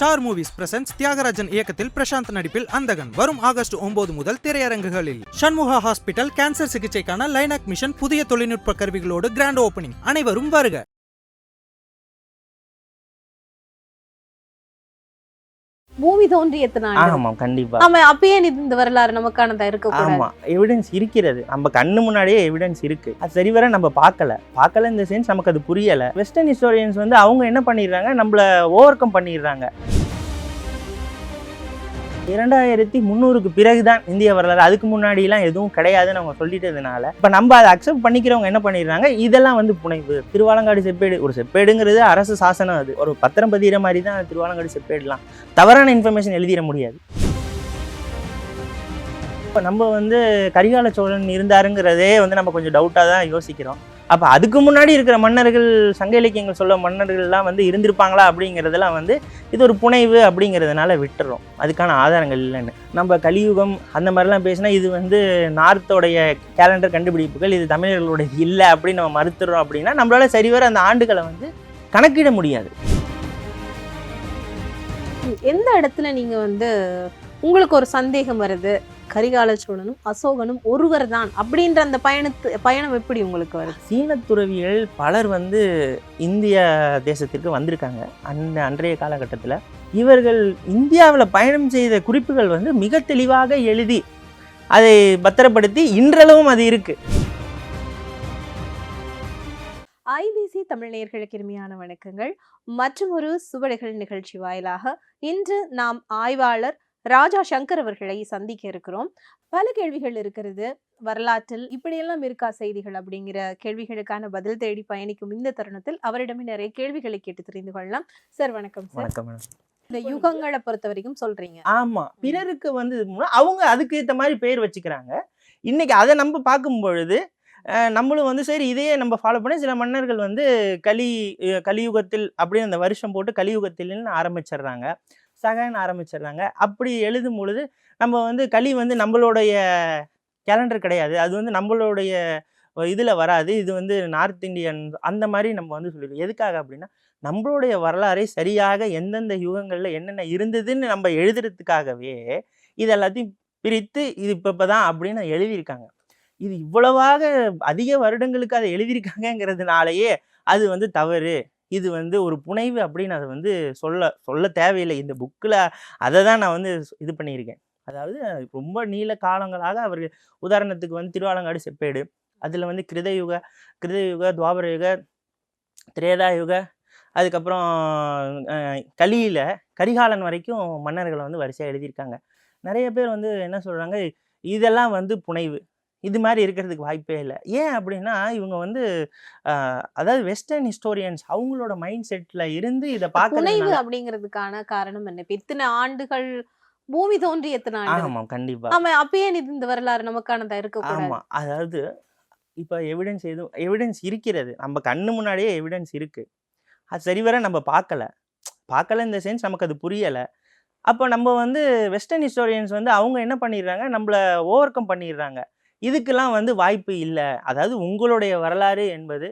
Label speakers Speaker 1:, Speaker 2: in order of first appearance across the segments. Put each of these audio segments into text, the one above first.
Speaker 1: Star movies presence Thiagarajan இயக்கத்தில் பிரசாந்த் நடிப்பில் அந்தகன். வரும் ஆகஸ்ட் ஒன்பது முதல் திரையரங்குகளில். சண்முகா ஹாஸ்பிட்டல் கேன்சர் சிகிச்சைக்கான லைனாக் மிஷன் புதிய தொழில்நுட்ப கருவிகளோடு கிராண்ட் ஓபனிங் அனைவரும் வருக.
Speaker 2: பூமி தோன்றி எத்தனை ஆண்டு
Speaker 3: ஆமாம் கண்டிப்பா.
Speaker 2: ஆமா அப்பயே இந்த வரலாறு நமக்கானதா இருக்க
Speaker 3: ஆமா எவிடன்ஸ் இருக்கிறது. நம்ம கண்ணு முன்னாடியே எவிடன்ஸ் இருக்கு. அது சரிவர நம்ம பார்க்கல. பார்க்கல இந்த சென்ஸ் நமக்கு அது புரியல. வெஸ்டர்ன் ஹிஸ்டோரியன்ஸ் வந்து அவங்க என்ன பண்ணிடுறாங்க? நம்மள ஓவர் கம் பண்ணிடுறாங்க. இரண்டாயிரத்தி முந்நூறுக்கு பிறகுதான் இந்திய வரலாறு. அதுக்கு முன்னாடிலாம் எதுவும் கிடையாதுன்னு அவங்க சொல்லிட்டதுனால. இப்போ நம்ம அதை அக்செப்ட் பண்ணிக்கிறவங்க என்ன பண்ணிடுறாங்க? இதெல்லாம் வந்து புனைவு. திருவாலங்காடு செப்பேடு ஒரு செப்பேடுங்கிறது அரசு சாசனம் அது. ஒரு பத்திரம் பதிகிற மாதிரி தான் திருவாலங்காடு செப்பேடுலாம். தவறான இன்ஃபர்மேஷன் எழுதிட முடியாது. இப்போ நம்ம வந்து கரிகால சோழன் இருந்தாருங்கிறதே வந்து நம்ம கொஞ்சம் டவுட்டாக தான் யோசிக்கிறோம். அப்போ அதுக்கு முன்னாடி இருக்கிற மன்னர்கள் சங்க இலக்கியங்கள் சொல்ல மன்னர்கள்லாம் வந்து இருந்திருப்பாங்களா அப்படிங்கிறதெல்லாம் வந்து இது ஒரு புனைவு அப்படிங்கிறதுனால விட்டுறோம். அதுக்கான ஆதாரங்கள் இல்லைன்னு. நம்ம கலியுகம் அந்த மாதிரிலாம் பேசினா இது வந்து நார்த்தோடைய கேலண்டர் கண்டுபிடிப்புகள் இது தமிழர்களுடைய இல்லை அப்படின்னு நம்ம மறுத்துறோம் அப்படின்னா நம்மளால சரிவர அந்த ஆண்டுகளை வந்து கணக்கிட முடியாது.
Speaker 2: எந்த இடத்துல நீங்கள் வந்து உங்களுக்கு ஒரு சந்தேகம் வருது? கரிகால சோழனும் அசோகனும் ஒருவர் தான் அப்படின்ற அந்த பயணத்து பயணம் எப்படி உங்களுக்கு வருது?
Speaker 3: சீனத் துறவிகள் பலர் வந்து இந்திய தேசத்திற்கு வந்திருக்காங்க. அந்த அன்றைய காலகட்டத்தில் இவர்கள் இந்தியாவில் பயணம் செய்த குறிப்புகள் வந்து மிக தெளிவாக எழுதி அதை பத்திரப்படுத்தி இன்றளவும் அது இருக்கு.
Speaker 2: ஐபிசி தமிழ் நேயர்களுக்கு இனிமையான வணக்கங்கள். மற்றும் ஒரு சுவடுகள் நிகழ்ச்சி வாயிலாக இன்று நாம் ஆய்வாளர் ராஜா சங்கர் அவர்களை சந்திக்க இருக்கிறோம். பல கேள்விகள் இருக்கிறது. வரலாற்றில் இப்படியெல்லாம் இருக்கா செய்திகள் அப்படிங்கிற கேள்விகளுக்கான பதில் தேடி பயணிக்கும் இந்த தருணத்தில் அவரிடமே நிறைய கேள்விகளை கேட்டு தெரிந்து கொள்ளலாம். சார் வணக்கம் சார்.
Speaker 3: வணக்கம்
Speaker 2: இந்த யுகங்களை பொறுத்த வரைக்கும் சொல்றீங்க.
Speaker 3: ஆமா. பிறருக்கு வந்து அவங்க அதுக்கு ஏற்ற மாதிரி பேர் வச்சுக்கிறாங்க. இன்னைக்கு அதை நம்ம பார்க்கும் பொழுது நம்மளும் வந்து சரி இதையே நம்ம ஃபாலோ பண்ணி சில மன்னர்கள் வந்து கலி கலியுகத்தில் அப்படின்னு அந்த வருஷம் போட்டு கலியுகத்தில்னு ஆரம்பிச்சிடுறாங்க. சகன்னு ஆரம்பிச்சிடுறாங்க அப்படி எழுதும் பொழுது நம்ம வந்து களி வந்து நம்மளுடைய கேலண்டர் கிடையாது. அது வந்து நம்மளுடைய இதில் வராது. இது வந்து நார்த் இந்தியன் அந்த மாதிரி நம்ம வந்து சொல்லிடுவோம். எதுக்காக அப்படின்னா நம்மளுடைய வரலாறை சரியாக எந்தெந்த யுகங்களில் என்னென்ன இருந்ததுன்னு நம்ம எழுதுறதுக்காகவே இது எல்லாத்தையும் பிரித்து இது இப்போ இப்போ தான் அப்படின்னு எழுதியிருக்காங்க. இது இவ்வளவாக அதிக வருடங்களுக்கு அதை எழுதியிருக்காங்கங்கிறதுனாலயே அது வந்து தவறு. இது வந்து ஒரு புனைவு அப்படின்னு அதை வந்து சொல்ல சொல்ல தேவையில்லை. இந்த புக்கில் அதை தான் நான் வந்து இது பண்ணியிருக்கேன். அதாவது ரொம்ப நீள காலங்களாக அவர் உதாரணத்துக்கு வந்து திருவாலங்காடு செப்பேடு அதில் வந்து கிருதயுக கிருதயுக துவாபர யுக திரேதாயுக அதுக்கப்புறம் கலியில் கரிகாலன் வரைக்கும் மன்னர்களை வந்து வரிசையாக எழுதியிருக்காங்க. நிறைய பேர் வந்து என்ன சொல்கிறாங்க இதெல்லாம் வந்து புனைவு. இது மாதிரி இருக்கிறதுக்கு வாய்ப்பே இல்லை. ஏன் அப்படின்னா இவங்க வந்து அதாவது வெஸ்டர்ன் ஹிஸ்டோரியன்ஸ் அவங்களோட மைண்ட் செட்டில் இருந்து இதை பார்க்கறது
Speaker 2: அப்படிங்கிறதுக்கான காரணம் என்ன? இத்தனை ஆண்டுகள் பூமி தோன்றி எத்தனை ஆண்டு
Speaker 3: ஆமாம் கண்டிப்பாக
Speaker 2: ஆமா அப்பயே இந்த வரலாறு நமக்கானதா இருக்க
Speaker 3: ஆமாம் அதாவது இப்போ எவிடன்ஸ் எதுவும் எவிடன்ஸ் இருக்கிறது. நம்ம கண்ணு முன்னாடியே எவிடன்ஸ் இருக்கு. அது சரிவர நம்ம பார்க்கல பார்க்கல இந்த சென்ஸ் நமக்கு அது புரியலை. அப்போ நம்ம வந்து வெஸ்டர்ன் ஹிஸ்டோரியன்ஸ் வந்து அவங்க என்ன பண்ணிடுறாங்க? நம்மள ஓவர் கம் பண்ணிடுறாங்க. இதுக்கெல்லாம் வந்து வாய்ப்பு இல்லை. அதாவது உங்களுடைய வரலாறு என்பது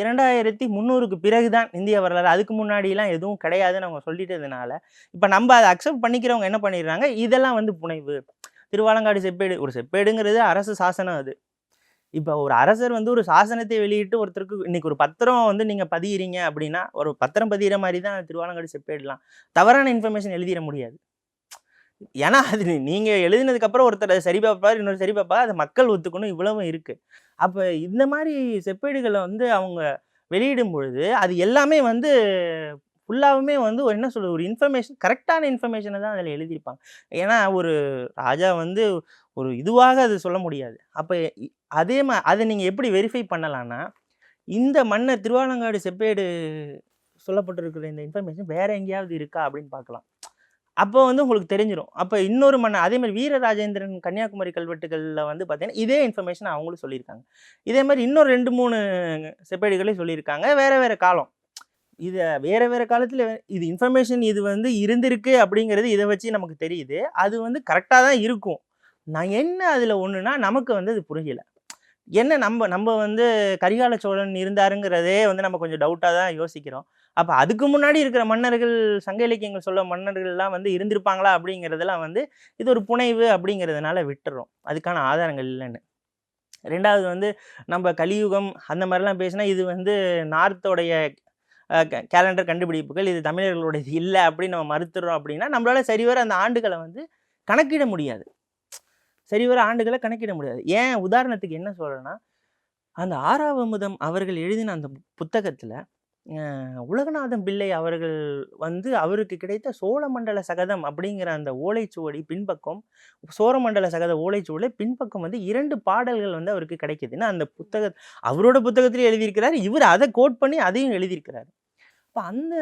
Speaker 3: இரண்டாயிரத்தி முந்நூறுக்கு பிறகுதான் இந்திய வரலாறு. அதுக்கு முன்னாடிலாம் எதுவும் கிடையாதுன்னு அவங்க சொல்லிட்டதுனால இப்போ நம்ம அதை அக்செப்ட் பண்ணிக்கிறவங்க என்ன பண்ணிடுறாங்க? இதெல்லாம் வந்து புனைவு. திருவாலங்காடு செப்பேடு ஒரு செப்பேடுங்கிறது அரசு சாசனம் அது. இப்போ ஒரு அரசர் வந்து ஒரு சாசனத்தை வெளியிட்டு ஒருத்தருக்கு இன்னைக்கு ஒரு பத்திரம் வந்து நீங்கள் பதியிறீங்க அப்படின்னா ஒரு பத்திரம் பதிகிற மாதிரி தான் திருவாலங்காடு செப்பேடலாம். தவறான இன்ஃபர்மேஷன் எழுதிட முடியாது. ஏன்னா அது நீங்கள் எழுதினதுக்கப்புறம் ஒருத்தர் சரி பார்ப்பார் இன்னொரு சரி பார்ப்பா அது மக்கள் ஒத்துக்கணும் இவ்வளவும் இருக்குது அப்போ இந்த மாதிரி செப்பேடுகளை வந்து அவங்க வெளியிடும் பொழுது அது எல்லாமே வந்து ஃபுல்லாகவுமே வந்து ஒரு என்ன சொல்கிறது ஒரு இன்ஃபர்மேஷன் கரெக்டான இன்ஃபர்மேஷனை தான் அதில் எழுதியிருப்பாங்க. ஏன்னா ஒரு ராஜா வந்து ஒரு இதுவாக அது சொல்ல முடியாது. அப்போ அதே மா அதை நீங்கள் எப்படி வெரிஃபை பண்ணலான்னா இந்த மன்னர் திருவாலங்காடு செப்பேடு சொல்லப்பட்டிருக்கிற இந்த இன்ஃபர்மேஷன் வேறு எங்கேயாவது இருக்கா அப்படின்னு பார்க்கலாம். அப்போ வந்து உங்களுக்கு தெரிஞ்சிடும் அப்போ இன்னொரு மன்னர் அதேமாதிரி வீரராஜேந்திரன் கன்னியாகுமரி கல்வெட்டுகளில் வந்து பார்த்தீங்கன்னா இதே இன்ஃபர்மேஷன் அவங்களும் சொல்லியிருக்காங்க. இதே மாதிரி இன்னொரு ரெண்டு மூணு செப்பேடுகளையும் சொல்லியிருக்காங்க. வேறு வேறு காலம். இதை வேறு வேறு காலத்தில் இது இன்ஃபர்மேஷன் இது வந்து இருந்திருக்கு அப்படிங்கிறது இதை வச்சு நமக்கு தெரியுது. அது வந்து கரெக்டாக தான் இருக்கும். நான் என்ன அதில் ஒன்றுனா நமக்கு வந்து அது புரியல. என்ன நம்ம நம்ம வந்து கரிகால சோழன் இருந்தாருங்கிறதே வந்து நம்ம கொஞ்சம் டவுட்டாக தான் யோசிக்கிறோம். அப்போ அதுக்கு முன்னாடி இருக்கிற மன்னர்கள் சங்க இலக்கியங்கள் சொல்ல மன்னர்கள்லாம் வந்து இருந்திருப்பாங்களா அப்படிங்கிறதெல்லாம் வந்து இது ஒரு புனைவு அப்படிங்கிறதுனால விட்டுறோம். அதுக்கான ஆதாரங்கள் இல்லைன்னு. ரெண்டாவது வந்து நம்ம கலியுகம் அந்த மாதிரிலாம் பேசினா இது வந்து நார்த்தோடைய கேலண்டர் கண்டுபிடிப்புகள் இது தமிழர்களுடையது இல்லை அப்படின்னு நம்ம மறுத்துறோம் அப்படின்னா நம்மளால சரிவர அந்த ஆண்டுகளை வந்து கணக்கிட முடியாது. சரிவர ஆண்டுகளை கணக்கிட முடியாது. ஏன்? உதாரணத்துக்கு என்ன சொல்கிறேன்னா அந்த ஆறாவமுதம் அவர்கள் எழுதின அந்த புத்தகத்தில் உலகநாதம் பிள்ளை அவர்கள் வந்து அவருக்கு கிடைத்த சோழமண்டல சகதம் அப்படிங்கிற அந்த ஓலைச்சுவடி பின்பக்கம் சோழமண்டல சகத ஓலைச்சுவடி பின்பக்கம் வந்து இரண்டு பாடல்கள் வந்து அவருக்கு கிடைக்குதுன்னா அந்த புத்தக அவரோட புத்தகத்திலே எழுதியிருக்கிறார். இவர் அதை கோட் பண்ணி அதையும் எழுதியிருக்கிறார். அப்போ அந்த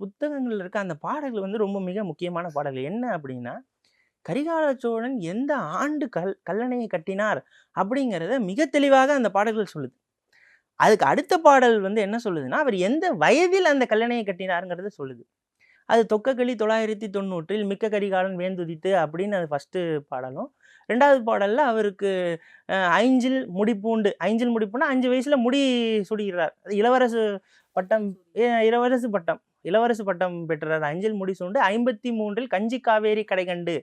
Speaker 3: புத்தகங்களில் இருக்க அந்த பாடல்கள் வந்து ரொம்ப மிக முக்கியமான பாடல்கள். என்ன அப்படின்னா கரிகால சோழன் எந்த ஆண்டு கல் கல்லணையை கட்டினார் அப்படிங்கிறத மிக தெளிவாக அந்த பாடல்கள் சொல்லுது. அதுக்கு அடுத்த பாடல் வந்து என்ன சொல்லுதுன்னா அவர் எந்த வயதில் அந்த கல்லணையை கட்டினாருங்கிறத சொல்லுது. அது தொக்ககளி தொள்ளாயிரத்தி தொண்ணூற்றில் மிக்க கரிகாலன் வேந்துதித்து அப்படின்னு அது ஃபஸ்ட்டு பாடலும். ரெண்டாவது பாடலில் அவருக்கு ஐஞ்சில் முடிப்பூண்டு ஐஞ்சில் முடிப்புன்னா அஞ்சு வயசில் முடி சுடுகிறார். அது இளவரசு பட்டம் இளவரசு பட்டம் இளவரசு பட்டம் பெற்றார். அஞ்சில் முடிசூண்டு ஐம்பத்தி மூன்றில் கஞ்சி காவேரி கடைகண்டு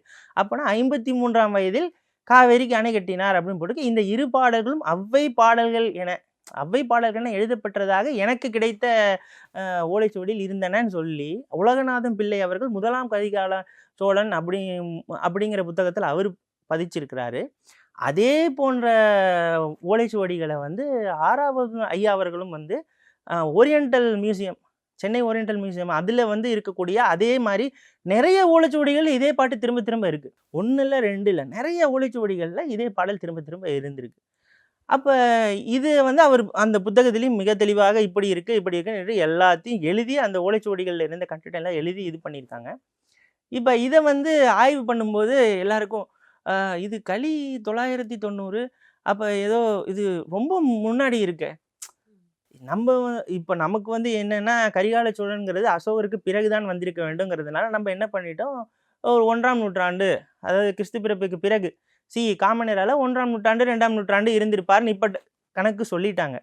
Speaker 3: அப்போனா ஐம்பத்தி மூன்றாம் வயதில் காவேரிக்கு அணை கட்டினார் அப்படின்னு போட்டு இந்த இரு பாடல்களும் அவ்வை பாடல்கள் என அவ்வை பாடல்கள்னு எழுதப்பெற்றதாக எனக்கு கிடைத்த ஓலைச்சுவடியில் இருந்தனன்னு சொல்லி உலகநாதன் பிள்ளை அவர்கள் முதலாம் கரிகால சோழன் அப்படி அப்படிங்கிற புத்தகத்தில் அவர் பதிச்சிருக்கிறாரு. அதே போன்ற ஓலைச்சுவடிகளை வந்து ஆறாவது ஐயா அவர்களும் வந்து oriental museum Chennai oriental museum அதில் வந்து இருக்கக்கூடிய அதே மாதிரி நிறைய ஓலைச்சுவடிகள் இதே பாட்டு திரும்ப திரும்ப இருக்குது ஒன்று இல்லை ரெண்டு இல்லை நிறைய ஓலைச்சுவடிகளில் இதே பாடல் திரும்ப திரும்ப இருந்திருக்கு. அப்போ இது வந்து அவர் அந்த புத்தகத்திலையும் மிக தெளிவாக இப்படி இருக்குது இப்படி இருக்குன்னு எல்லாத்தையும் எழுதி அந்த ஓலைச்சுவடிகளில் இருந்த கண்டென்ட் எல்லாம் எழுதி இது பண்ணியிருக்காங்க. இப்போ இதை வந்து ஆய்வு பண்ணும்போது எல்லாருக்கும் இது களி தொள்ளாயிரத்தி தொண்ணூறு அப்போ ஏதோ இது ரொம்ப முன்னாடி இருக்கே. நம்ம இப்போ நமக்கு வந்து என்னென்னா கரிகால சோழனுங்கிறது அசோகருக்கு பிறகுதான் வந்திருக்க வேண்டுங்கிறதுனால நம்ம என்ன பண்ணிட்டோம் ஒரு ஒன்றாம் நூற்றாண்டு அதாவது கிறிஸ்து பிறப்புக்கு பிறகு சி காமனரால் ஒன்றாம் நூற்றாண்டு ரெண்டாம் நூற்றாண்டு இருந்திருப்பார்னு இப்போ கணக்கு சொல்லிட்டாங்க.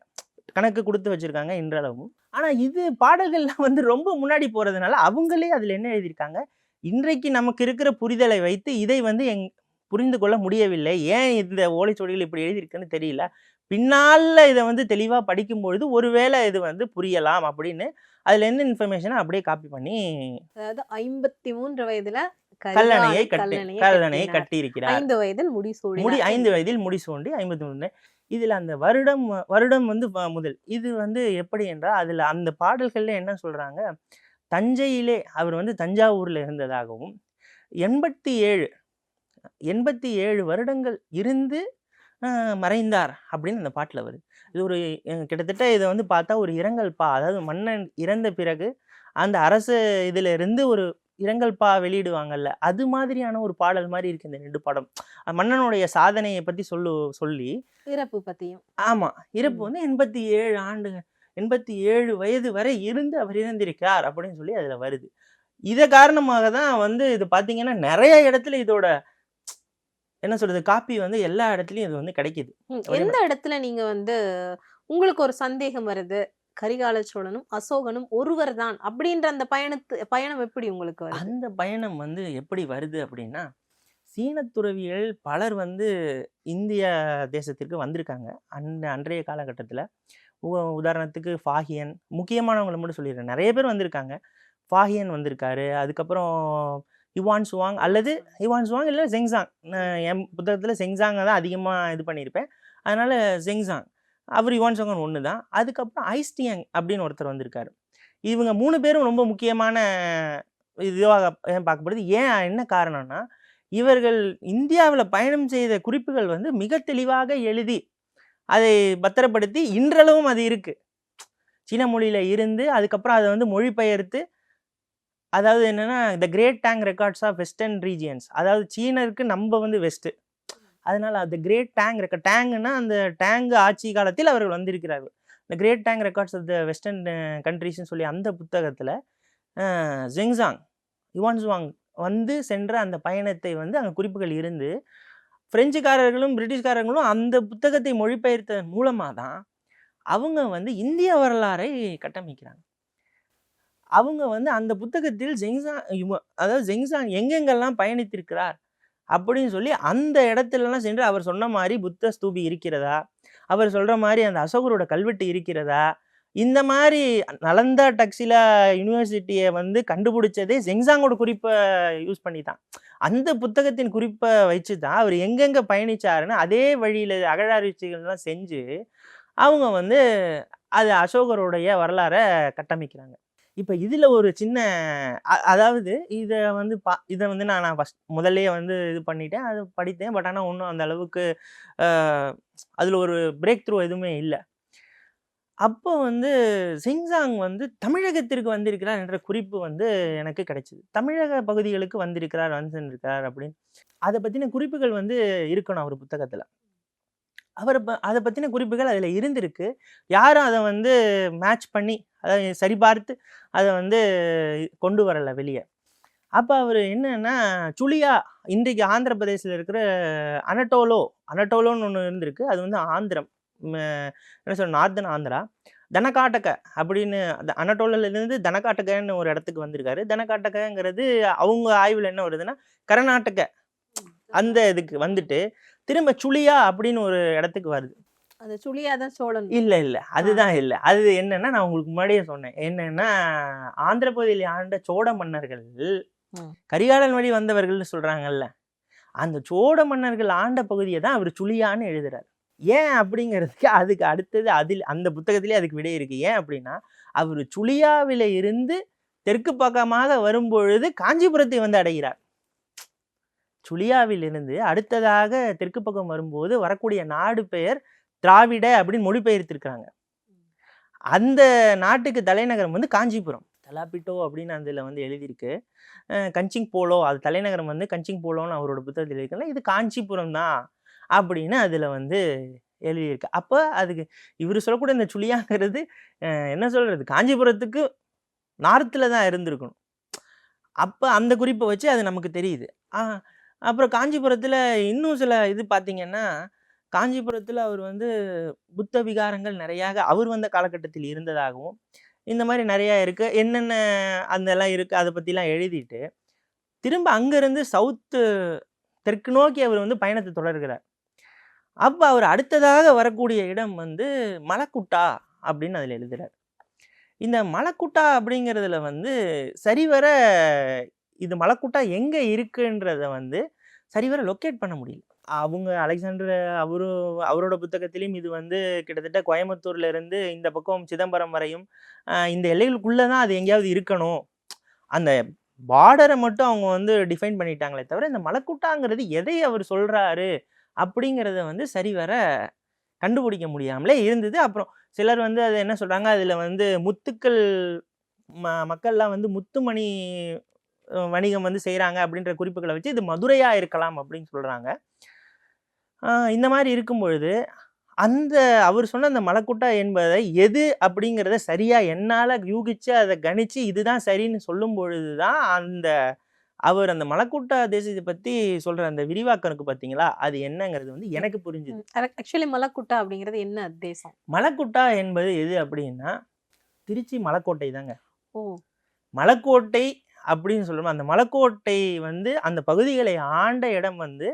Speaker 3: கணக்கு கொடுத்து வச்சுருக்காங்க இன்றளவும். ஆனால் இது பாடல்கள்லாம் வந்து ரொம்ப முன்னாடி போகிறதுனால அவங்களே அதில் என்ன எழுதியிருக்காங்க? இன்றைக்கு நமக்கு இருக்கிற புரிதலை வைத்து இதை வந்து எங் புரிந்து கொள்ள முடியவில்லை. ஏன் இந்த ஓலைச்சுவடிகள் இப்படி எழுதியிருக்குன்னு தெரியல. பின்னால் இதை வந்து தெளிவாக படிக்கும்பொழுது ஒருவேளை இது வந்து புரியலாம் அப்படின்னு அதில் என்ன இன்ஃபர்மேஷனை அப்படியே காப்பி பண்ணி
Speaker 2: அதாவது ஐம்பத்தி மூன்று வயதில்
Speaker 3: கல்லணையை கட்டி
Speaker 2: கல்லணையை.
Speaker 3: கட்டியிருக்கிறார்.
Speaker 2: ஐந்து வயதில் முடி சூடி
Speaker 3: முடி ஐந்து வயதில் முடி சூண்டி ஐம்பத்தி மூணு இதுல அந்த வருடம் வருடம் வந்து முதல். இது வந்து எப்படி என்றால் அதுல அந்த பாடல்கள்ல என்ன சொல்றாங்க? தஞ்சையிலே அவர் வந்து தஞ்சாவூர்ல இருந்ததாகவும் எண்பத்தி ஏழு எண்பத்தி ஏழு வருடங்கள் இருந்து மறைந்தார் அப்படின்னு அந்த பாட்டுல வருது. இது ஒரு கிட்டத்தட்ட இதை வந்து பார்த்தா ஒரு இரங்கல் பா அதாவது மன்னன் இறந்த பிறகு அந்த அரசு இதுல இருந்து ஒரு இரங்கல் பா வெளியிடுவாங்கல்ல அது மாதிரியான ஒரு பாடல் மாதிரி இருக்கு இந்த ரெண்டு பாடம். மன்னனுடைய சாதனையை பத்தி சொல்லு சொல்லி
Speaker 2: இறப்பு பத்தியும்.
Speaker 3: ஆமா இறப்பு. வந்து எண்பத்தி ஏழு ஆண்டு எண்பத்தி ஏழு வயது வரை இருந்து அவர் இறந்திருக்கார் அப்படின்னு சொல்லி அதுல வருது. இத காரணமாக தான் வந்து இது பாத்தீங்கன்னா நிறைய இடத்துல இதோட என்ன சொல்றது காப்பி வந்து எல்லா இடத்துலயும் இது வந்து கிடைக்குது.
Speaker 2: எந்த இடத்துல நீங்க வந்து உங்களுக்கு ஒரு சந்தேகம் வருது? கரிகால சோழனும் அசோகனும் ஒருவர் தான் அப்படின்ற அந்த பயணத்து பயணம் எப்படி உங்களுக்கு
Speaker 3: அந்த பயணம் வந்து எப்படி வருது அப்படின்னா சீன துறவிகள் பலர் வந்து இந்திய தேசத்திற்கு வந்திருக்காங்க. அந்த அன்றைய காலகட்டத்தில் உதாரணத்துக்கு ஃபாகியன் முக்கியமானவங்களை மட்டும் சொல்லிடுறேன். நிறைய பேர் வந்திருக்காங்க. ஃபாகியன் வந்திருக்காரு. அதுக்கப்புறம் யுவான் சுவாங் அல்லது யுவான் சுவாங் இல்லை செங்சாங். என் புத்தகத்தில் செங்சாங்கை தான் அதிகமாக இது பண்ணியிருப்பேன். அதனால் செங்சாங். அவர் யுவான் சங்கன் ஒன்று தான். அதுக்கப்புறம் ஐஸ்டியங் அப்படின்னு ஒருத்தர் வந்திருக்காரு. இவங்க மூணு பேரும் ரொம்ப முக்கியமான இதுவாக ஏன் பார்க்கப்படுது? ஏன் என்ன காரணம்னா இவர்கள் இந்தியாவில் பயணம் செய்த குறிப்புகள் வந்து மிக தெளிவாக எழுதி அதை பத்திரப்படுத்தி இன்றளவும் அது இருக்குது சீன மொழியில் இருந்து அதுக்கப்புறம் அதை வந்து மொழிபெயர்த்து அதாவது என்னென்னா the great Tang records of western regions அதாவது சீனருக்கு நம்ம வந்து வெஸ்ட்டு அதனால் அந்த கிரேட் டேங் ரெக்கார்ட் டேங்குன்னா அந்த டேங்கு ஆட்சி காலத்தில் அவர்கள் வந்திருக்கிறார்கள். இந்த great Tang records of the western கண்ட்ரிஸ்ன்னு சொல்லி அந்த புத்தகத்தில் ஜெங்ஸாங் யுவான் ஜுவாங் வந்து சென்ற அந்த பயணத்தை வந்து அங்கே குறிப்புகள் இருந்து பிரெஞ்சுக்காரர்களும் பிரிட்டிஷ்காரர்களும் அந்த புத்தகத்தை மொழிபெயர்த்ததன் மூலமாக தான் அவங்க வந்து இந்திய வரலாறை கட்டமைக்கிறாங்க. அவங்க வந்து அந்த புத்தகத்தில் ஜெங்ஸாங் அதாவது ஜெங்ஸாங் எங்கெங்கெல்லாம் பயணித்திருக்கிறார் அப்படின்னு சொல்லி அந்த இடத்துலலாம் சென்று அவர் சொன்ன மாதிரி புத்த ஸ்தூபி இருக்கிறதா? அவர் சொல்கிற மாதிரி அந்த அசோகரோட கல்வெட்டு இருக்கிறதா? இந்த மாதிரி நலந்தா டக்ஸிலா யூனிவர்சிட்டியை வந்து கண்டுபிடிச்சதே ஜெங்சாங்கோட குறிப்பை யூஸ் பண்ணி தான் அந்த புத்தகத்தின் குறிப்பை வச்சு தான் அவர் எங்கெங்கே பயணிச்சாருன்னு அதே வழியில் அகழாராய்ச்சிகள்லாம் செஞ்சு அவங்க வந்து அது அசோகருடைய வரலாறை கட்டமைக்கிறாங்க. இப்போ இதில் ஒரு சின்ன அதாவது இதை வந்து பா இதை வந்து நான் நான் ஃபஸ்ட் முதல்லையே வந்து இது பண்ணிட்டேன். அது படித்தேன். பட் ஆனால் ஒன்றும் அந்த அளவுக்கு அதில் ஒரு பிரேக் த்ரூ எதுவுமே இல்லை. அப்போ வந்து சிங்சாங் வந்து தமிழகத்திற்கு வந்திருக்கிறார் என்ற குறிப்பு வந்து எனக்கு கிடைச்சிது. தமிழக பகுதிகளுக்கு வந்திருக்கிறார் வந்திருக்கிறார் அப்படின்னு. அதை பற்றின குறிப்புகள் வந்து இருக்கணும் அவர் புத்தகத்தில். அவர் ப அதை பற்றின குறிப்புகள் அதில் இருந்திருக்கு. யாரும் அதை வந்து மேட்ச் பண்ணி அதை சரிபார்த்து அதை வந்து கொண்டு வரலை வெளியே. அப்போ அவர் என்னன்னா சுழியா இன்றைக்கு ஆந்திர பிரதேசத்தில் இருக்கிற அனட்டோலோ அனட்டோலோன்னு ஒன்று இருந்திருக்கு. அது வந்து ஆந்திரம். என்ன சொல்ற நார்தன் ஆந்திரா. தனகாட்டக அப்படின்னு அந்த அனட்டோலிலேருந்து தனகாட்டகன்னு ஒரு இடத்துக்கு வந்திருக்காரு. தனகாட்டகங்கிறது அவங்க ஆய்வில் என்ன வருதுன்னா கர்நாடக அந்த இதுக்கு வந்துட்டு திரும்ப சுழியா அப்படின்னு ஒரு இடத்துக்கு வருது.
Speaker 2: அந்த சுழியாதான் சோழன்.
Speaker 3: இல்ல இல்ல. அதுதான் இல்ல. அது என்னன்னா நான் உங்களுக்கு முன்னாடியே சொன்னேன். என்னன்னா ஆந்திர பகுதியில் ஆண்ட சோழ மன்னர்கள். கரிகாலன் வழி வந்தவர்கள்னு சொல்றாங்கல்ல. அந்த சோழ மன்னர்கள் ஆண்ட பகுதியை தான் அவர் சுழியான்னு எழுதுறாரு. ஏன் அப்படிங்கிறதுக்கு அதுக்கு அடுத்தது அதில் அந்த புத்தகத்திலே அதுக்கு விடை இருக்கு. ஏன் அப்படின்னா அவர் சுழியாவில இருந்து தெற்கு பக்கமாக வரும்பொழுது காஞ்சிபுரத்தை வந்து அடைகிறார். சுழியாவிலிருந்து அடுத்ததாக தெற்கு பக்கம் வரும்போது வரக்கூடிய நாடு பெயர் திராவிட அப்படின்னு மொழிபெயர்த்திருக்காங்க அந்த நாட்டுக்கு தலைநகரம் வந்து காஞ்சிபுரம். தலாபிட்டோ அப்படின்னு அதில் வந்து எழுதியிருக்கு. கஞ்சிங் போலோ அது தலைநகரம் வந்து கஞ்சிங் போலோன்னு அவரோட புத்தகத்தில் இருக்குல்ல இது காஞ்சிபுரம் தான் அப்படின்னு அதில் வந்து எழுதியிருக்கு. அப்போ அதுக்கு இவர் சொல்லக்கூடிய இந்த சுழியாங்கிறது என்ன சொல்கிறது காஞ்சிபுரத்துக்கு நார்த்தில் தான் இருந்திருக்கணும். அப்போ அந்த குறிப்பை வச்சு அது நமக்கு தெரியுது. அப்புறம் காஞ்சிபுரத்தில் இன்னும் சில இது பார்த்தீங்கன்னா காஞ்சிபுரத்தில் அவர் வந்து புத்த விகாரங்கள் நிறையாக அவர் வந்த காலகட்டத்தில் இருந்ததாகவும் இந்த மாதிரி நிறையா இருக்குது என்னென்ன அதெல்லாம் இருக்குது அதை பற்றிலாம் எழுதிட்டு திரும்ப அங்கேருந்து சவுத்து தெற்கு நோக்கி அவர் வந்து பயணத்தை தொடர்கிறார். அப்போ அவர் அடுத்ததாக வரக்கூடிய இடம் வந்து மலக்குட்டா அப்படின்னு அதில் எழுதுகிறார் இந்த மலக்குட்டா அப்படிங்கிறதுல வந்து சரிவர இது மலக்குட்டா எங்கே இருக்குன்றத வந்து சரிவர லொக்கேட் பண்ண முடியல. அவங்க அலெக்சாண்டர் அவரு அவரோட புத்தகத்திலையும் இது வந்து கிட்டத்தட்ட கோயம்புத்தூர்ல இருந்து இந்த பக்கம் சிதம்பரம் வரையும் இந்த எல்லைகளுக்குள்ளே தான் அது எங்கேயாவது இருக்கணும். அந்த பார்டரை மட்டும் அவங்க வந்து டிஃபைன் பண்ணிட்டாங்களே தவிர இந்த மலைக்கூட்டாங்கிறது எதை அவர் சொல்கிறாரு அப்படிங்கிறத வந்து சரிவர கண்டுபிடிக்க முடியாமலே இருந்தது. அப்புறம் சிலர் வந்து அது என்ன சொல்கிறாங்க அதில் வந்து முத்துக்கள் ம மக்கள்லாம் வந்து முத்துமணி வணிகம் வந்து செய்கிறாங்க அப்படின்ற குறிப்புகளை வச்சு இது மதுரையாக இருக்கலாம் அப்படின்னு சொல்கிறாங்க இந்த மாதிரி இருக்கும் பொழுது அந்த அவர் சொன்ன அந்த மலக்குட்டா என்பதை எது அப்படிங்கிறத சரியா என்னால் யூகிச்சு அதை கணிச்சு இதுதான் சரின்னு சொல்லும் பொழுது தான் அந்த அவர் அந்த மலக்குட்டா தேசத்தை பற்றி சொல்ற அந்த விரிவாக்கம் இருக்கு பார்த்தீங்களா? அது என்னங்கிறது வந்து எனக்கு புரிஞ்சுது.
Speaker 2: ஆக்சுவலி மலக்குட்டா அப்படிங்கிறது என்ன தேசம்?
Speaker 3: மலக்குட்டா என்பது எது அப்படின்னா திருச்சி மலைக்கோட்டை தாங்க.
Speaker 2: ஓ.
Speaker 3: மலைக்கோட்டை அப்படின்னு சொல்லுவோம் அந்த மலைக்கோட்டை வந்து அந்த பகுதிகளை ஆண்ட இடம் வந்து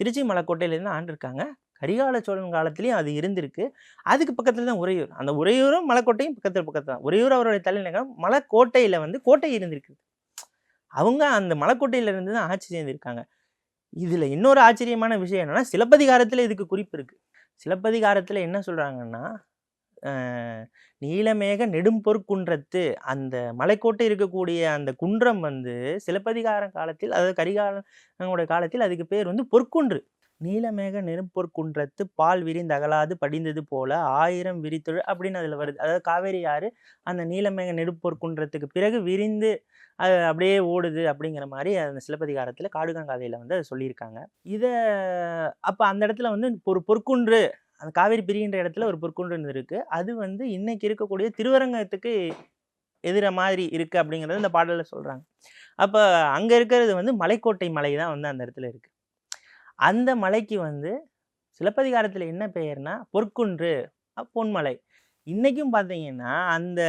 Speaker 3: திருச்சி மலைக்கோட்டையிலேருந்து ஆண்டிருக்காங்க கரிகால சோழன் காலத்துலேயும் அது இருந்திருக்கு. அதுக்கு பக்கத்தில் தான் உறையூர். அந்த உறையூரும் மலைக்கோட்டையும் பக்கத்தில் பக்கத்தில் தான். உறையூர் அவருடைய தலைநகரம் மலைக்கோட்டையில் வந்து கோட்டை இருந்திருக்கு. அவங்க அந்த மலைக்கோட்டையில இருந்து தான் ஆட்சி செய்திருக்காங்க. இதில் இன்னொரு ஆச்சரியமான விஷயம் என்னன்னா சிலப்பதிகாரத்தில் இதுக்கு குறிப்பு இருக்கு. சிலப்பதிகாரத்தில் என்ன சொல்றாங்கன்னா நீலமேக நெடும்பொற்குன்றத்து அந்த மலைக்கோட்டை இருக்கக்கூடிய அந்த குன்றம் வந்து சிலப்பதிகாரம் காலத்தில் அதாவது கரிகாலனுடைய காலத்தில் அதுக்கு பேர் வந்து பொற்குன்று. நீலமேக நெடும்பொற்குன்றத்து பால் விரிந்து அகலாது படிந்தது போல ஆயிரம் விரித்தொழு அப்படின்னு அதில் வருது. அதாவது காவேரி ஆறு அந்த நீலமேக நெடும்பொற்குன்றத்துக்கு பிறகு விரிந்து அது அப்படியே ஓடுது அப்படிங்கிற மாதிரி அந்த சிலப்பதிகாரத்தில் காடுகாங்காதையில் வந்து அதை சொல்லியிருக்காங்க. இதை அப்போ அந்த இடத்துல வந்து ஒரு பொற்குன்று அந்த காவேரி பிரிகின்ற இடத்துல ஒரு பொற்குன்று இருக்கு அது வந்து இன்னைக்கு இருக்கக்கூடிய திருவரங்கத்துக்கு எதிர மாதிரி இருக்கு அப்படிங்கிறது இந்த பாடலில் சொல்றாங்க. அப்போ அங்க இருக்கிறது வந்து மலைக்கோட்டை மலை தான் வந்து அந்த இடத்துல இருக்கு. அந்த மலைக்கு வந்து சிலப்பதிகாரத்தில் என்ன பெயர்னா பொற்குன்று பொன்மலை. இன்றைக்கும் பார்த்தீங்கன்னா அந்த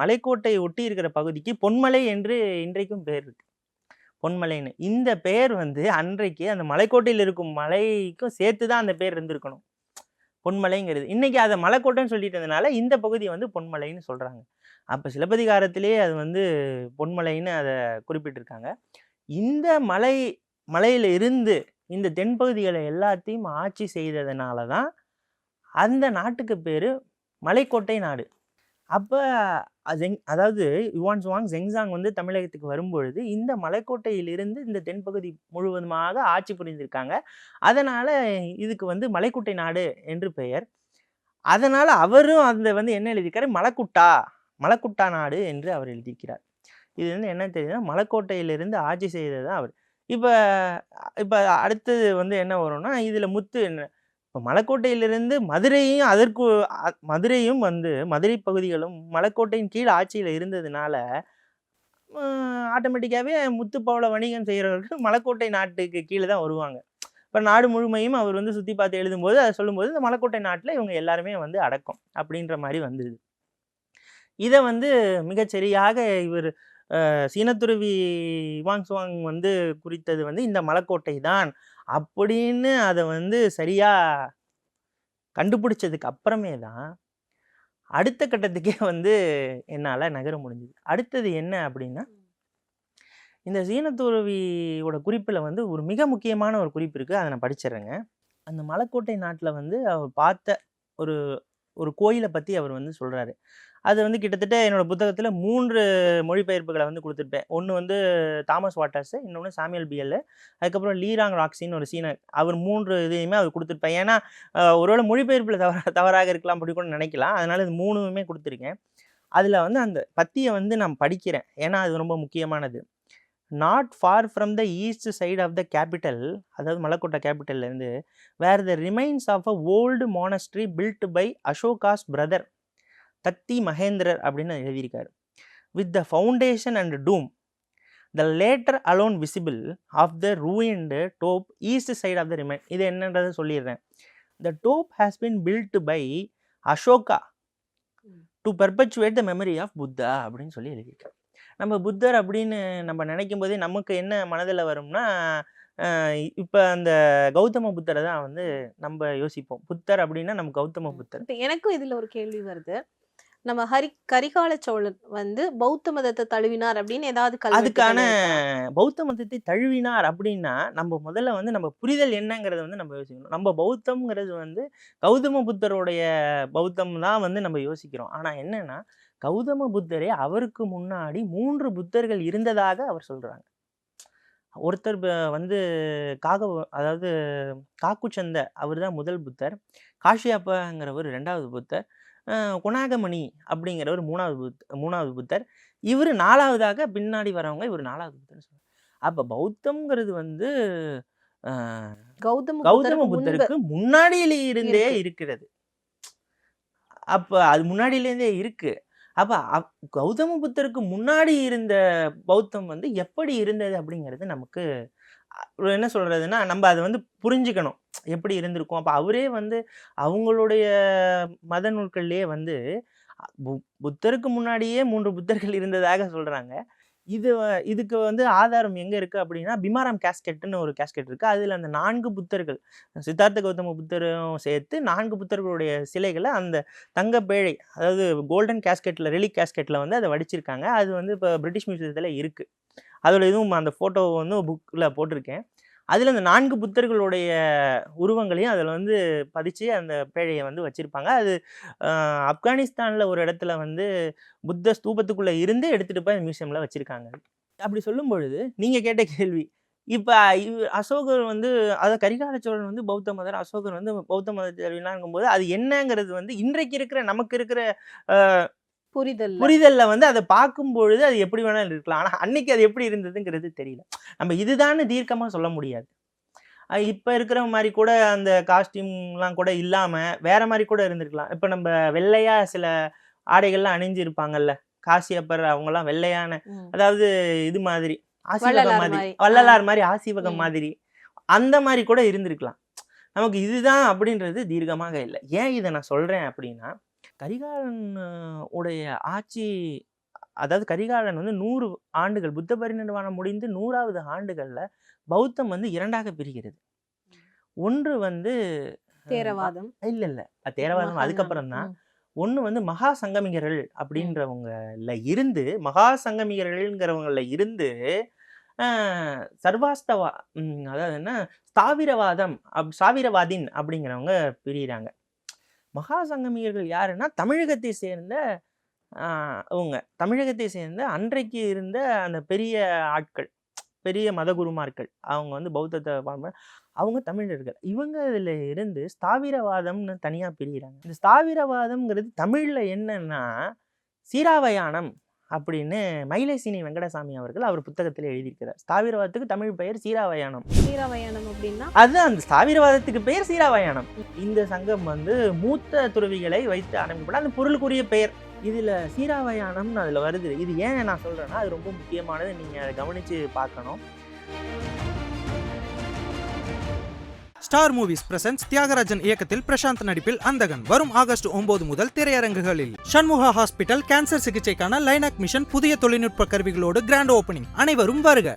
Speaker 3: மலைக்கோட்டையை ஒட்டி இருக்கிற பகுதிக்கு பொன்மலை என்று இன்றைக்கும் பெயர் இருக்கு. பொன்மலைன்னு. இந்த பெயர் வந்து அன்றைக்கு அந்த மலைக்கோட்டையில் இருக்கும் மலைக்கும் சேர்த்து தான் அந்த பேர் இருந்திருக்கணும். பொன்மலைங்கிறது. இன்றைக்கி அதை மலைக்கோட்டைன்னு சொல்லிட்டதுனால இந்த பகுதி வந்து பொன்மலைன்னு சொல்கிறாங்க அப்போ சிலப்பதிகாரத்திலேயே அது வந்து பொன்மலைன்னு அதை குறிப்பிட்டிருக்காங்க. இந்த மலை மலையில் இருந்து இந்த தென்பகுதிகளை எல்லாத்தையும் ஆட்சி செய்ததுனால தான் அந்த நாட்டுக்கு பேர் மலைக்கோட்டை நாடு. அப்போ ஜெங் அதாவது யுவான் சுவாங் ஜெங்சாங் வந்து தமிழகத்துக்கு வரும்பொழுது இந்த மலைக்கோட்டையிலிருந்து இந்த தென்பகுதி முழுவதுமாக ஆட்சி புரிந்திருக்காங்க. அதனால் இதுக்கு வந்து மலைக்கோட்டை நாடு என்று பெயர். அதனால் அவரும் அந்த வந்து என்ன எழுதியிருக்காரு? மலக்குட்டா மலக்குட்டா நாடு என்று அவர் எழுதியிருக்கிறார். இது வந்து என்ன தெரியுதுன்னா மலைக்கோட்டையிலிருந்து ஆட்சி செய்தது தான் அவர். இப்போ இப்போ அடுத்தது வந்து என்ன வரும்னா இதில் முத்து என்ன இப்போ மலைக்கோட்டையிலிருந்து மதுரையும் அதற்கு மதுரையும் வந்து மதுரை பகுதிகளும் மலைக்கோட்டையின் கீழ் ஆட்சியில் இருந்ததுனால ஆட்டோமேட்டிக்காகவே முத்துப்பாவில் வணிகம் செய்கிறவர்கள் மலைக்கோட்டை நாட்டுக்கு கீழே தான் வருவாங்க. இப்போ நாடு முழுமையும் அவர் வந்து சுற்றி பார்த்து எழுதும்போது அதை சொல்லும்போது இந்த மலைக்கோட்டை நாட்டில் இவங்க எல்லாருமே வந்து அடக்கம் அப்படின்ற மாதிரி வந்தது. இதை வந்து மிகச்சரியாக இவர் சீனத்துருவி வாங் சுவாங் வந்து குறித்தது வந்து இந்த மலைக்கோட்டை தான். அப்படின்னு அதை வந்து சரியாக கண்டுபிடிச்சதுக்கு அப்புறமே தான் அடுத்த கட்டத்துக்கே வந்து என்னால் நகர முடிஞ்சுது. அடுத்தது என்ன அப்படின்னா இந்த சீனத்துறவியோட குறிப்பில் வந்து ஒரு மிக முக்கியமான ஒரு குறிப்பு இருக்குது அதை நான் படிச்சிடுறேங்க அந்த மலைக்கோட்டை நாட்டில் வந்து அவர் பார்த்த ஒரு ஒரு கோயிலை பற்றி அவர் வந்து சொல்கிறாரு அது வந்து கிட்டத்தட்ட என்னோட புத்தகத்தில் மூன்று மொழிபெயர்ப்புகளை வந்து கொடுத்துருப்பேன். ஒன்று வந்து தாமஸ் வாட்டர்ஸ் இன்னொன்று சாமியல் பிஎல் அதுக்கப்புறம் லீராங் ராக்ஸின்னு ஒரு சீனர் அவர் மூன்று இதையுமே அவர் கொடுத்துருப்பேன். ஏன்னா ஒருவேளை மொழிபெயர்ப்பில் தவற தவறாக இருக்கலாம் அப்படி கூட நினைக்கலாம். அதனால் இது மூணுமே கொடுத்துருக்கேன். அதில் வந்து அந்த பத்தியை வந்து நான் படிக்கிறேன். ஏன்னா அது ரொம்ப முக்கியமானது. Not far from the east side of the capital அதாவது மலக்கோட்டை கேபிட்டல்லேருந்து where the remains of a old monastery built by Ashoka's brother தக்தி மகேந்திரர் அப்படின்னு எழுதியிருக்காரு. With the foundation and dome the later alone visible of the ruined tope east side of the remain இது என்னன்றதை சொல்லிடுறேன். The tope has been built by Ashoka. To perpetuate the memory of Buddha அப்படின்னு சொல்லி எழுதியிருக்காரு. நம்ம புத்தர் அப்படின்னு நம்ம நினைக்கும் போதே நமக்கு என்ன மனதில் வரும்னா இப்போ அந்த கௌதம புத்தரை தான் வந்து நம்ம யோசிப்போம். புத்தர் அப்படின்னா நம்ம கௌதம புத்தர்.
Speaker 2: எனக்கும் இதுல ஒரு கேள்வி வருது. நம்ம ஹரி கரிகால சோழன் வந்து பௌத்த மதத்தை தழுவினார் அப்படின்னு ஏதாவது
Speaker 3: அதுக்கான? பௌத்த மதத்தை தழுவினார் அப்படின்னா நம்ம முதல்ல வந்து நம்ம புரிதல் என்னங்கிறத வந்து நம்ம யோசிக்கணும். நம்ம பௌத்தம்ங்கிறது வந்து கௌதம புத்தருடைய பௌத்தம் தான் வந்து நம்ம யோசிக்கிறோம். ஆனா என்னன்னா கௌதம புத்தரே அவருக்கு முன்னாடி மூன்று புத்தர்கள் இருந்ததாக அவர் சொல்றாங்க. ஒருத்தர் வந்து காக அதாவது காக்குச்சந்த அவர் தான் முதல் புத்தர். காஷியப்பங்கிறவர் ரெண்டாவது புத்தர். குணாகமணி அப்படிங்கிறவர் மூணாவது புத் மூணாவது புத்தர். இவர் நாலாவதாக பின்னாடி வரவங்க இவர் நாலாவது புத்தர்னு சொல்றாங்க. அப்போ பௌத்தம்ங்கிறது வந்து
Speaker 2: கௌதம
Speaker 3: கௌதம
Speaker 2: புத்தருக்கு
Speaker 3: முன்னாடியில இருந்தே
Speaker 2: இருக்கு.
Speaker 3: இருக்கிறது. அப்ப அது முன்னாடியில இருந்தே இருக்கு. அப்ப அப்- கௌதம புத்தருக்கு முன்னாடி இருந்த பௌத்தம் வந்து எப்படி இருந்தது அப்படிங்கிறது நமக்கு ஒரு என்ன சொல்கிறதுன்னா நம்ம அதை வந்து புரிஞ்சுக்கணும். எப்படி இருந்திருக்கும்? அப்போ அவரே வந்து அவங்களுடைய மத நூல்கள்லேயே வந்து பு- புத்தருக்கு முன்னாடியே மூன்று புத்தர்கள் இருந்ததாக சொல்கிறாங்க இது இதுக்கு வந்து ஆதாரம் எங்கே இருக்குது அப்படின்னா பிமாராம் கேஸ்கெட்னு ஒரு கேஸ்கெட் இருக்குது அதில் அந்த நான்கு புத்தர்கள் சித்தார்த்த கௌதம புத்தரும் சேர்த்து நான்கு புத்தர்களுடைய சிலைகளை அந்த தங்க பேழை அதாவது கோல்டன் கேஸ்கெட்டில் ரெலிக் கேஸ்கெட்டில் வந்து அதை வடிச்சிருக்காங்க. அது வந்து இப்போ பிரிட்டிஷ் மியூசியத்தில் இருக்குது அதோட இதுவும் அந்த ஃபோட்டோவை வந்து புக்கில் போட்டிருக்கேன். அதில் அந்த நான்கு புத்தர்களுடைய உருவங்களையும் அதில் வந்து பதிச்சு அந்த பேழையை வந்து வச்சுருப்பாங்க. அது ஆப்கானிஸ்தானில் ஒரு இடத்துல வந்து புத்த ஸ்தூபத்துக்குள்ளே இருந்தே எடுத்துகிட்டு போய் மியூசியமில் வச்சுருக்காங்க. அப்படி சொல்லும் பொழுது நீங்கள் கேட்ட கேள்வி இப்போ இவ் அசோகர் வந்து அதை கரிகால சோழன் வந்து பௌத்த மதர் அசோகர் வந்து பௌத்த மதத்தினாங்கும் இருக்கும்போது அது என்னங்கிறது வந்து இன்றைக்கு இருக்கிற நமக்கு இருக்கிற
Speaker 2: புரிதல்
Speaker 3: புரிதல்ல வந்து அதை பார்க்கும் பொழுது அது எப்படி வேணாலும் இருக்கலாம். ஆனால் அன்னைக்கு அது எப்படி இருந்ததுங்கிறது தெரியல. நம்ம இதுதான்னு தீர்க்கமாக சொல்ல முடியாது. இப்ப இருக்கிற மாதிரி கூட அந்த காஸ்டியூம்லாம் கூட இல்லாம வேற மாதிரி கூட இருந்திருக்கலாம். இப்ப நம்ம வெள்ளையா சில ஆடைகள்லாம் அணிஞ்சிருப்பாங்கல்ல. காசியப்பர் அவங்கலாம் வெள்ளையான. அதாவது இது மாதிரி ஆசிவகம் மாதிரி. வள்ளலார் மாதிரி ஆசிவகம். மாதிரி அந்த மாதிரி கூட இருந்திருக்கலாம். நமக்கு இதுதான் அப்படின்றது தீர்க்கமாக இல்லை. ஏன் இதை நான் சொல்றேன் அப்படின்னா கரிகாலன் உடைய ஆட்சி அதாவது கரிகாலன் வந்து நூறு ஆண்டுகள் புத்த பரிநிர்வாணம் முடிந்து நூறாவது ஆண்டுகள்ல பௌத்தம் வந்து இரண்டாக பிரிகிறது. ஒன்று வந்து
Speaker 2: தேரவாதம்.
Speaker 3: இல்ல இல்ல. தேரவாதம். அதுக்கப்புறம் தான். ஒன்று வந்து மகா சங்கமிகர்கள் அப்படின்றவங்கல இருந்து மகா சங்கமிகர்கள்ங்கிறவங்கள இருந்து சர்வாஸ்தவா அதாவது என்ன? ஸ்தாவிரவாதம் அப் ஸ்தாவிரவாதின் அப்படிங்கிறவங்க பிரியிறாங்க. மகா சங்கமிகர்கள் யாருன்னா தமிழகத்தை சேர்ந்த அவங்க தமிழகத்தை சேர்ந்த அன்றைக்கு இருந்த அந்த பெரிய ஆட்கள் பெரிய மதகுருமார்கள். அவங்க வந்து பௌத்தத்தை பாட அவங்க தமிழர்கள். இவங்க இதில் இருந்து ஸ்தாவிரவாதம்னு தனியாக பிரிகிறாங்க இந்த ஸ்தாவிரவாதம்ங்கிறது தமிழில் என்னன்னா சீராவயானம். அப்படின்னு மயிலேசினி வெங்கடசாமி அவர்கள் அவர் புத்தகத்தில் எழுதியிருக்கிறார். ஸ்தாவிரவாதத்துக்கு தமிழ் பெயர் சீராவயானம்.
Speaker 2: சீராவயானம் அப்படின்னா?
Speaker 3: அது அந்த ஸ்தாவிரவாதத்துக்கு பெயர் சீராவயானம். இந்த சங்கம் வந்து மூத்த துறவிகளை வைத்து ஆரம்பிக்கப்பட்ட அந்த பொருளுக்குரிய பெயர். இதுல சீராவயானம்னு அதுல வருது. இது ஏன் நான் சொல்றேன்னா அது ரொம்ப முக்கியமானது. நீங்க அதை கவனிச்சு பார்க்கணும்.
Speaker 1: ஸ்டார் மூவிஸ் பிரசன்ஸ் தியாகராஜன் இயக்கத்தில் பிரசாந்த் நடிப்பில் அந்தகன். வரும் ஆகஸ்ட் ஒன்பது முதல் திரையரங்குகளில். சண்முகா ஹாஸ்பிட்டல் கேன்சர் சிகிச்சைக்கான லைனாக் மிஷன் புதிய தொழில்நுட்ப கருவிகளோடு கிராண்ட் ஓபனிங் அனைவரும் வருக.